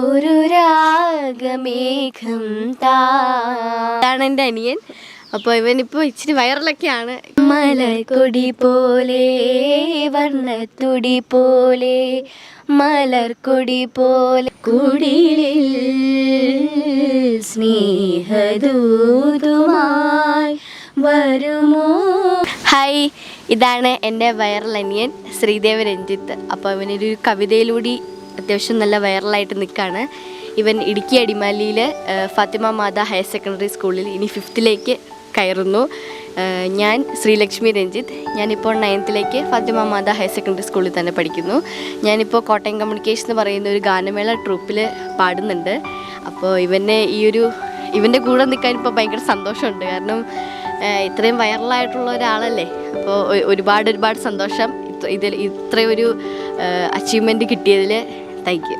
ഒരു രാഗമേഘം താണ് എന്റെ അനിയൻ. അപ്പോൾ ഇവനിപ്പോൾ ഇച്ചിരി വൈറലൊക്കെയാണ് മലർക്കൊടി പോലെ വർണത്തുടി പോലെ മലർക്കൊടി പോലെ കുടിലിൽ സ്നേഹദൂതുമായി വരുമോ? ഹായ് ഇതാണ് എന്റെ വൈറൽ അനിയൻ ശ്രീദേവ് രഞ്ജിത്ത്. അപ്പോൾ അവനൊരു കവിതയിലൂടെ അത്യാവശ്യം നല്ല വൈറലായിട്ട് നിൽക്കുകയാണ് ഇവൻ ഇടുക്കി അടിമാലിയിൽ ഫാത്തിമ മാത ഹയർ സെക്കൻഡറി സ്കൂളിൽ ഇനി ഫിഫ്ത്തിലേക്ക് കയറുന്നു. ഞാൻ ശ്രീലക്ഷ്മി രഞ്ജിത്ത്. ഞാനിപ്പോൾ നയൻത്തിലേക്ക് ഫാത്തിമ മാത ഹയർ സെക്കൻഡറി സ്കൂളിൽ തന്നെ പഠിക്കുന്നു. ഞാനിപ്പോൾ കോട്ടയം കമ്മ്യൂണിക്കേഷൻ എന്ന് പറയുന്ന ഒരു ഗാനമേള ട്രൂപ്പിൽ പാടുന്നുണ്ട്. അപ്പോൾ ഇവനെ ഈ ഒരു ഇവന്റെ കൂടെ നിൽക്കാൻ ഇപ്പോൾ ഭയങ്കര സന്തോഷമുണ്ട്. കാരണം ഇത്രയും വൈറലായിട്ടുള്ള ഒരാളല്ലേ? അപ്പോൾ ഒരുപാട് ഒരുപാട് സന്തോഷം. ഇതിൽ ഇത്രയൊരു അച്ചീവ്മെന്റ് കിട്ടിയതിൽ താങ്ക് യു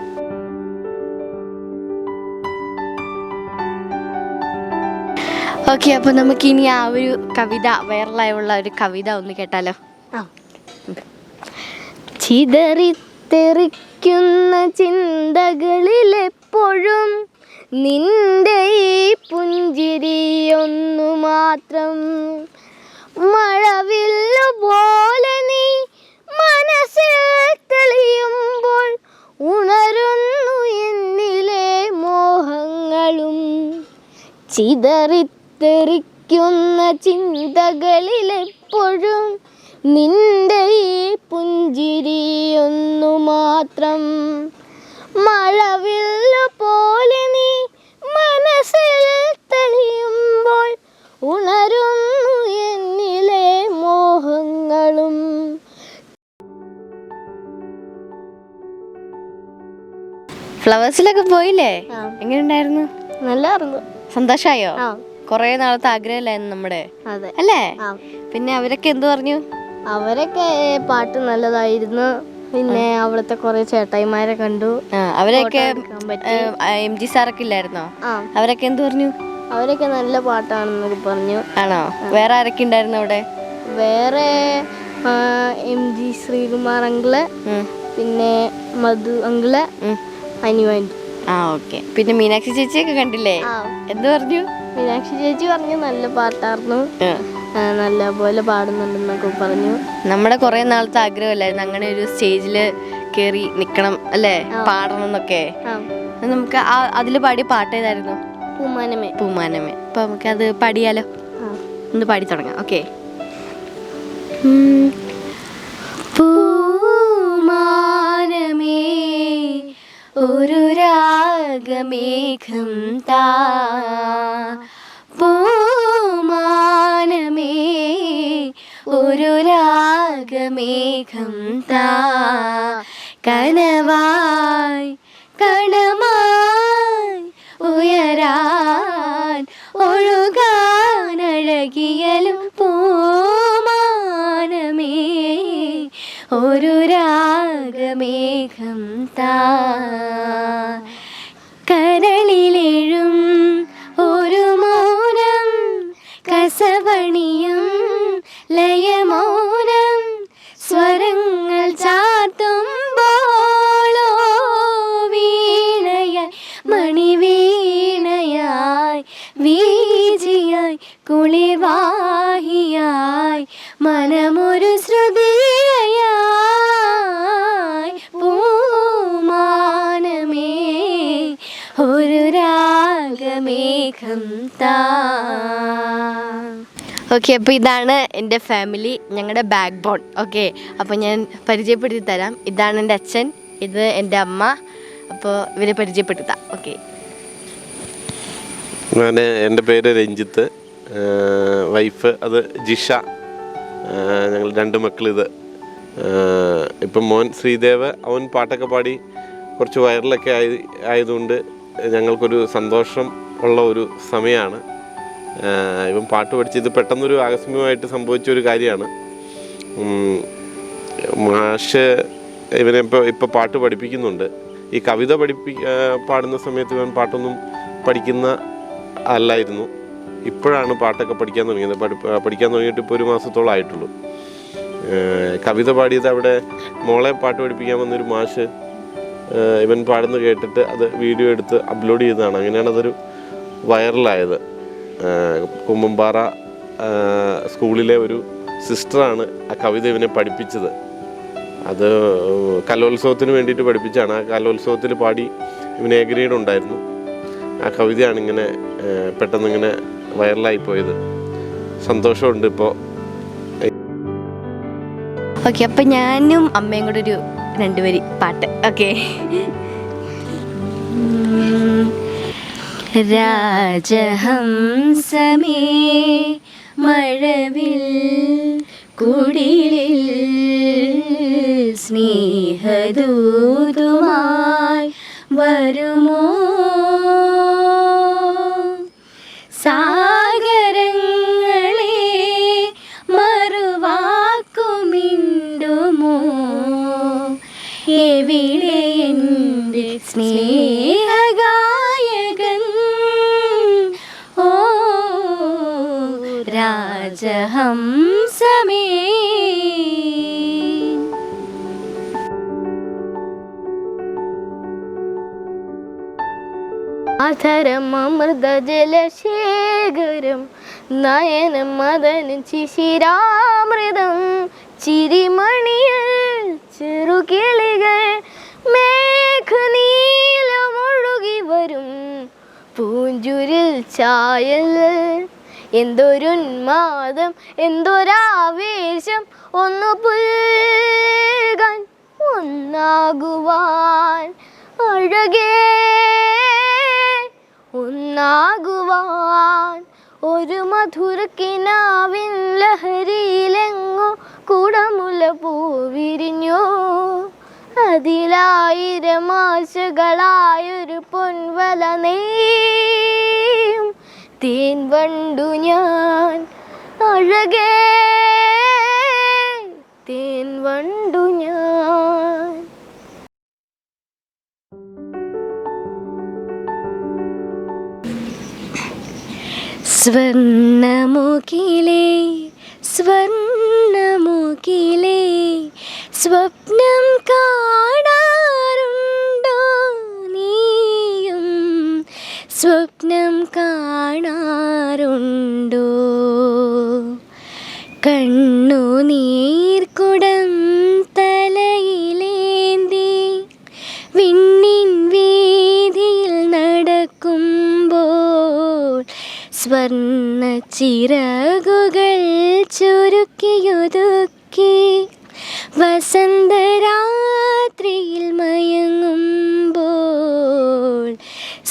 ഓക്കെ അപ്പോൾ നമുക്കിനി ആ ഒരു കവിത വൈറലായുള്ള ഒരു കവിത ഒന്ന് കേട്ടാലോ? ചിതറിത്തെറിക്കുന്ന ചിന്തകളിലെപ്പോഴും നിന്റെ ഈ പുഞ്ചിരിയൊന്നു മാത്രം മഴവില്ലു പോലെ നീ ചിതറിത്തെറിക്കുന്ന ചിന്തകളിലെപ്പോഴും നിന്റെ ഈ പുഞ്ചിരിയൊന്നു മാത്രം. മഴവില്ല പോലെ നീ മനസ്സിൽ തെളിയുമ്പോൾ ഉണരുന്നു എന്നിലെ മോഹങ്ങളും. ഫ്ലവേഴ്സിലൊക്കെ പോയില്ലേ. എങ്ങനെയുണ്ടായിരുന്നു? നല്ലായിരുന്നു. സന്തോഷായോ? കൊറേ നാളത്തെ ആഗ്രഹമല്ലായിരുന്നു നമ്മുടെ. അല്ലേ? പിന്നെ അവരൊക്കെ എന്തു പറഞ്ഞു? അവരൊക്കെ പാട്ട് നല്ലതായിരുന്നു. പിന്നെ അവിടുത്തെ കുറെ ചേട്ടായിമാരെ കണ്ടു. അവരൊക്കെ. എം ജി സാറൊക്കെ ഇല്ലായിരുന്നോ? അവരൊക്കെ എന്തു പറഞ്ഞു? അവരൊക്കെ നല്ല പാട്ടാണെന്നൊക്കെ പറഞ്ഞു. ആണോ? വേറെ ആരൊക്കെ ഉണ്ടായിരുന്നു അവിടെ? വേറെ എം ജി ശ്രീകുമാർ അങ്കിൾ പിന്നെ മധു അങ്കിൾ. അനുവാന്റി ആ ഓക്കെ. പിന്നെ മീനാക്ഷി ചേച്ചിയൊക്കെ കണ്ടില്ലേ? എന്ത് പറഞ്ഞു? മീനാക്ഷി ചേച്ചി പറഞ്ഞു നല്ല പാട്ടായിരുന്നു നല്ല പോലെ പാടുന്നുണ്ടെന്നൊക്കെ പറഞ്ഞു. നമ്മുടെ കുറെ നാളത്തെ ആഗ്രഹമല്ലായിരുന്നു അങ്ങനെ ഒരു സ്റ്റേജിൽ കയറി നിക്കണം അല്ലേ? പാടണം എന്നൊക്കെ നമുക്ക് ആ അതിൽ പാടിയ പാട്ട് ഏതായിരുന്നു പൂമാനമേ. പൂമാനമേ. അപ്പൊ നമുക്ക് അത് പാടിയാലോ ഒന്ന് പാടി തുടങ്ങാം. ഓക്കെ. രാഗമേഘം താ. പൂമാനമേ ഒരു രാഗമേഘം താ. കനവായി കണമായി ഉയരാൻ ഒഴുകാനഴകിയലും പൂമാനമേ ഒരു രാഗമേഘം താ. വീജിയായി കുളിവാഹിയായി മനമൊരു ശ്രുതിയായി പൂമാനമേ ഒരു രാഗമേഘം താ. ഓക്കെ അപ്പോൾ ഇതാണ് എന്റെ ഫാമിലി ഞങ്ങളുടെ ബാക്ക് ബോൺ ഓക്കെ അപ്പോൾ ഞാൻ പരിചയപ്പെടുത്തി തരാം. ഇതാണ് എന്റെ അച്ഛൻ ഇത് എന്റെ അമ്മ അപ്പോൾ ഇവരെ പരിചയപ്പെടുത്താം. ഓക്കെ ഞാൻ എന്റെ പേര് രഞ്ജിത്ത് വൈഫ് അത് ജിഷ ഞങ്ങൾ രണ്ട് മക്കളിത് ഇപ്പം മോൻ ശ്രീദേവ് അവൻ പാട്ടൊക്കെ പാടി കുറച്ച് വൈറലൊക്കെ ആയി ആയതുകൊണ്ട് ഞങ്ങൾക്കൊരു സന്തോഷം ഉള്ള ഒരു സമയമാണ്. ഇവൻ പാട്ട് പഠിച്ചത് പെട്ടെന്നൊരു ആകസ്മികമായിട്ട് സംഭവിച്ച ഒരു കാര്യമാണ് മാഷ് ഇവനെ ഇപ്പോൾ ഇപ്പോൾ പാട്ട് പഠിപ്പിക്കുന്നുണ്ട്. ഈ കവിത പഠിപ്പി പാടുന്ന സമയത്ത് ഇവൻ പാട്ടൊന്നും പഠിക്കുന്ന അല്ലായിരുന്നു. ഇപ്പോഴാണ് പാട്ടൊക്കെ പഠിക്കാൻ തുടങ്ങിയത്. പഠി പഠിക്കാൻ തുടങ്ങിയിട്ട് ഇപ്പോൾ ഒരു മാസത്തോളം ആയിട്ടുള്ളൂ. കവിത പാടിയത് അവിടെ മോളെ പാട്ട് പഠിപ്പിക്കാൻ വന്നൊരു മാഷ് ഇവൻ പാടുന്ന കേട്ടിട്ട് അത് വീഡിയോ എടുത്ത് അപ്ലോഡ് ചെയ്തതാണ്. അങ്ങനെയാണ് അതൊരു വൈറലായത്. കുമ്പമ്പാറ സ്കൂളിലെ ഒരു സിസ്റ്ററാണ് ആ കവിത ഇവനെ പഠിപ്പിച്ചത്. അത് കലോത്സവത്തിന് വേണ്ടിയിട്ട് പഠിപ്പിച്ചാണ്. ആ കലോത്സവത്തിൽ പാടി ഇവന് എ ഗ്രേഡ് ഉണ്ടായിരുന്നു. ആ കവിതയാണ് ഇങ്ങനെ പെട്ടെന്നിങ്ങനെ വൈറലായി പോയത്. സന്തോഷമുണ്ട് ഇപ്പോൾ ഓക്കെ അപ്പം ഞാനും അമ്മയും കൂടെ ഒരു രണ്ടുപേരി പാട്ട്. ഓക്കെ രാജഹംസമേ മഴവിൽ കുടിലിൽ സ്നേഹഗായകൻ. ഓ രാജഹംസമേ. അധരം അമൃത ജലശേഖരം നയനം മദന ശിശിരാമൃതം ചിരിമണിയൽ ചെറുകിളികൾ ചായൽ എന്തൊരുന്മാദം എന്തൊരാവേശം. ഒന്നു പുൽകാൻ ഒന്നാകുവാൻ. അഴകേ ഒന്നാകുവാൻ. ഒരു മധുരക്കിനാവിൻ ലഹരിയിലെങ്ങോ കുടമുല പൂവിരിഞ്ഞു. അതിലായിരം ആശകളായൊരു പൊൻവല നെയ്യും തേൻ വണ്ടു ഞാൻ അഴകേ. തേൻ വണ്ടു ഞാൻ. സ്വർണമുഖിലേ സ്വർണമുഖിലേ സ്വപ്നം കാണാറുണ്ടോ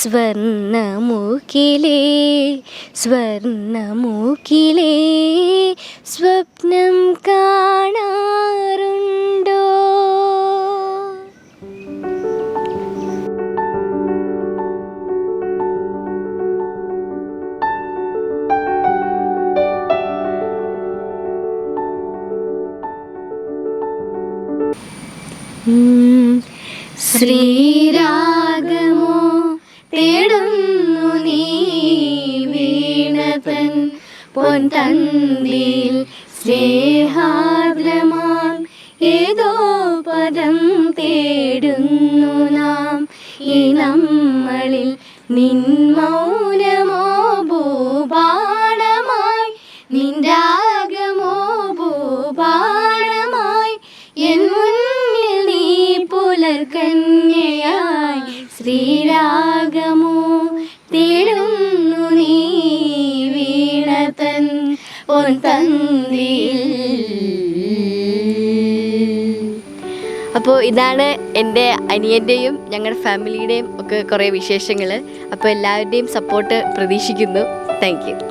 സ്വർണമുഖിലേ സ്വർണമുഖിലേ സ്വപ്നം കാണാറുണ്ടോ. പൊൻതന്തിൽ സ്നേഹാദ്രമാം ഏതോ പദം തേടുന്നു നാം. ഈ നമ്മളിൽ നിൻ അപ്പോൾ ഇതാണ് എന്റെ അനിയന്റെയും ഞങ്ങളുടെ ഫാമിലിയുടെയും ഒക്കെ കുറേ വിശേഷങ്ങൾ. അപ്പോൾ എല്ലാവരുടെയും സപ്പോർട്ട് പ്രതീക്ഷിക്കുന്നു. താങ്ക്